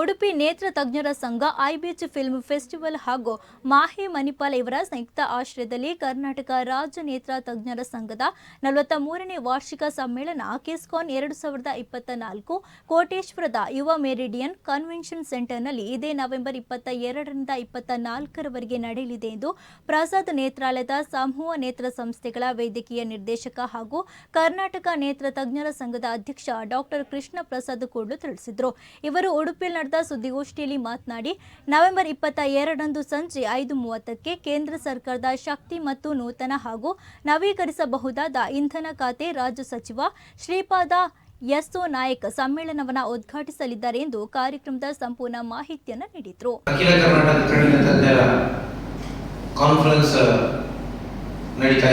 ಉಡುಪಿ ನೇತ್ರ ತಜ್ಞರ ಸಂಘ ಐಬಿಚ್ ಫಿಲ್ಮ್ ಫೆಸ್ಟಿವಲ್ ಹಾಗೂ ಮಾಹಿ ಮಣಿಪಾಲ್ ಇವರ ಸಂಯುಕ್ತ ಆಶ್ರಯದಲ್ಲಿ ಕರ್ನಾಟಕ ರಾಜ್ಯ ನೇತ್ರ ತಜ್ಞರ ಸಂಘದ ನಲವತ್ತ ಮೂರನೇ ವಾರ್ಷಿಕ ಸಮ್ಮೇಳನ ಕಿಸ್ಕಾನ್ ಎರಡು ಸಾವಿರದ ಇಪ್ಪತ್ತ ನಾಲ್ಕು ಕೋಟೇಶ್ವರದ ಯುವ ಮೆರಿಡಿಯನ್ ಕನ್ವೆನ್ಷನ್ ಸೆಂಟರ್ನಲ್ಲಿ ಇದೇ ನವೆಂಬರ್ ಇಪ್ಪತ್ತ ಎರಡರಿಂದ ಇಪ್ಪತ್ತ ನಾಲ್ಕರವರೆಗೆ ನಡೆಯಲಿದೆ ಎಂದು ಪ್ರಸಾದ್ ನೇತ್ರಾಲಯದ ಸಮೂಹ ನೇತ್ರ ಸಂಸ್ಥೆಗಳ ವೈದ್ಯಕೀಯ ನಿರ್ದೇಶಕ ಹಾಗೂ ಕರ್ನಾಟಕ ನೇತ್ರ ತಜ್ಞರ ಸಂಘದ ಅಧ್ಯಕ್ಷ ಡಾಕ್ಟರ್ ಕೃಷ್ಣ ಪ್ರಸಾದ್ ಕೂಡ್ಲು ತಿಳಿಸಿದರು. ಇವರು ಉಡುಪಿಯಲ್ಲಿ ನಡೆದ ಸುದ್ದಿಗೋಷ್ಠಿಯಲ್ಲಿ ಮಾತನಾಡಿ, ನವೆಂಬರ್ ಇಪ್ಪತ್ತ ಎರಡರಂದು ಸಂಜೆ ಐದು ಮೂವತ್ತಕ್ಕೆ ಕೇಂದ್ರ ಸರ್ಕಾರದ ಶಕ್ತಿ ಮತ್ತು ನೂತನ ಹಾಗೂ ನವೀಕರಿಸಬಹುದಾದ ಇಂಧನ ಖಾತೆ ರಾಜ್ಯ ಸಚಿವ ಶ್ರೀಪಾದ ಎಸ್ಒ ನಾಯಕ್ ಸಮ್ಮೇಳನವನ್ನು ಉದ್ಘಾಟಿಸಲಿದ್ದಾರೆ ಎಂದು ಕಾರ್ಯಕ್ರಮದ ಸಂಪೂರ್ಣ ಮಾಹಿತಿಯನ್ನು ನೀಡಿದರು. ಕಾನ್ಫರೆನ್ಸ್ ನಡೀತಾ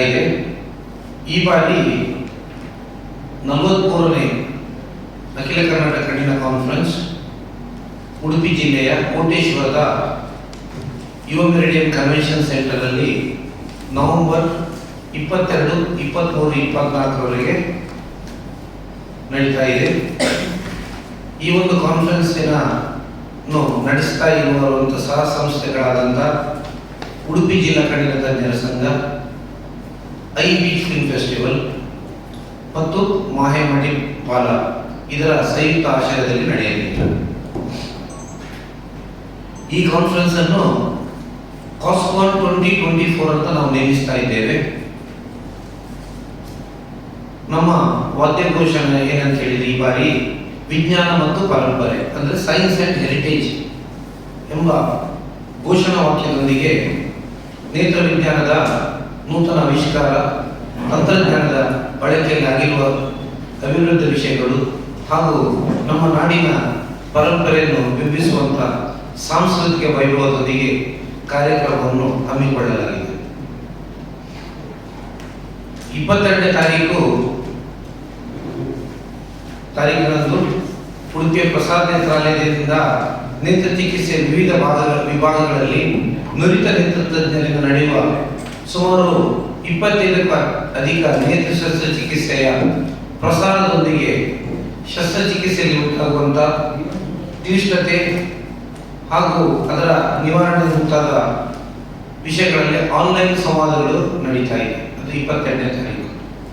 ಈ ಬಾರಿ ನಲವತ್ಮೂರನೇ ಅಖಿಲ ಕರ್ನಾಟಕ ಕಣ್ಣಿನ ಕಾನ್ಫರೆನ್ಸ್ ಉಡುಪಿ ಜಿಲ್ಲೆಯ ಕೋಟೇಶ್ವರದ ಯುವ ಮೆರಿಡಿಯನ್ ಕನ್ವೆನ್ಷನ್ ಸೆಂಟರ್ನಲ್ಲಿ ನವೆಂಬರ್ ಇಪ್ಪತ್ತೆರಡು ಇಪ್ಪತ್ತ್ಮೂರು ಇಪ್ಪತ್ನಾಲ್ಕರವರೆಗೆ ನಡೀತಾ ಇದೆ. ಈ ಒಂದು ಕಾನ್ಫರೆನ್ಸಿನ ನಡೆಸ್ತಾ ಇರುವಂಥ ಸಹ ಸಂಸ್ಥೆಗಳಾದಂಥ ಉಡುಪಿ ಜಿಲ್ಲಾ ಕಣ್ಣಿನ ತಜ್ಞರ ಸಂಘ, ಐ ಬಿ ಫಿಲ್ಮ್ ಫೆಸ್ಟಿವಲ್ ಮತ್ತು ಮಾಹೆಮಡಿ ಪಾಲ ಇದರ ಸಂಯುಕ್ತ ಆಶಯದಲ್ಲಿ ನಡೆಯಲಿದೆ. ಈ ಕಾನ್ಫರೆನ್ಸ್ ಅನ್ನು ಕಾಸ್ಕಾನ್ ಟ್ವೆಂಟಿ ಟ್ವೆಂಟಿ ಫೋರ್ ಅಂತ ನಾವು ನೇಮಿಸ್ತಾ ಇದ್ದೇವೆ. ನಮ್ಮ ವಾದ್ಯಘೋಷ ಏನಂತ ಹೇಳಿದ್ರೆ ಈ ಬಾರಿ ವಿಜ್ಞಾನ ಮತ್ತು ಪರಂಪರೆ, ಅಂದ್ರೆ ಸೈನ್ಸ್ ಅಂಡ್ ಹೆರಿಟೇಜ್ ಎಂಬ ಘೋಷಣಾ ವಾಕ್ಯದೊಂದಿಗೆ ನೇತ್ರ ವಿಜ್ಞಾನದ ನೂತನ ಆವಿಷ್ಕಾರ, ತಂತ್ರಜ್ಞಾನದ ಬಳಕೆಯಲ್ಲಿ ಆಗಿರುವ ಅಭಿವೃದ್ಧಿ ವಿಷಯಗಳು ಹಾಗೂ ನಮ್ಮ ನಾಡಿನ ಪರಂಪರೆಯನ್ನು ಬಿಂಬಿಸುವಂತ ಸಾಂಸ್ಕೃತಿಕ ವೈಭವದೊಂದಿಗೆ ಕಾರ್ಯಕ್ರಮವನ್ನು ಹಮ್ಮಿಕೊಳ್ಳಲಾಗಿದೆ. ಇಪ್ಪತ್ತೆರಡನೇ ತಾರೀಕು ತಾರೀಕಿನಂದು ಉಡುಪಿಯ ಪ್ರಸಾದ ನೇತ್ರಾಲಯದಿಂದ ನೇತ್ರ ಚಿಕಿತ್ಸೆಯ ವಿವಿಧ ಭಾಗಗಳ ವಿಭಾಗಗಳಲ್ಲಿ ನುರಿತ ನೇತ್ರ ತಜ್ಞರಿಂದ ನಡೆಯುವ ಸುಮಾರು ಇಪ್ಪತ್ತೈದಕ್ಕೂ ಅಧಿಕ ನೇತ್ರ ಶಸ್ತ್ರಚಿಕಿತ್ಸೆಯ ಪ್ರಸಾರದೊಂದಿಗೆ ಶಸ್ತ್ರಚಿಕಿತ್ಸೆಯಲ್ಲಿ ಉಂಟಾಗುವಂಥ ಕ್ಲಿಷ್ಟತೆ ಹಾಗೂ ಅದರ ನಿವಾರಣೆ ಮುಂತಾದ ವಿಷಯಗಳಲ್ಲಿ ಆನ್ಲೈನ್ ಸಂವಾದಗಳು ನಡೀತಾ ಇದೆ. ಅದು ಇಪ್ಪತ್ತೆರಡನೇ ತಾರೀಕು.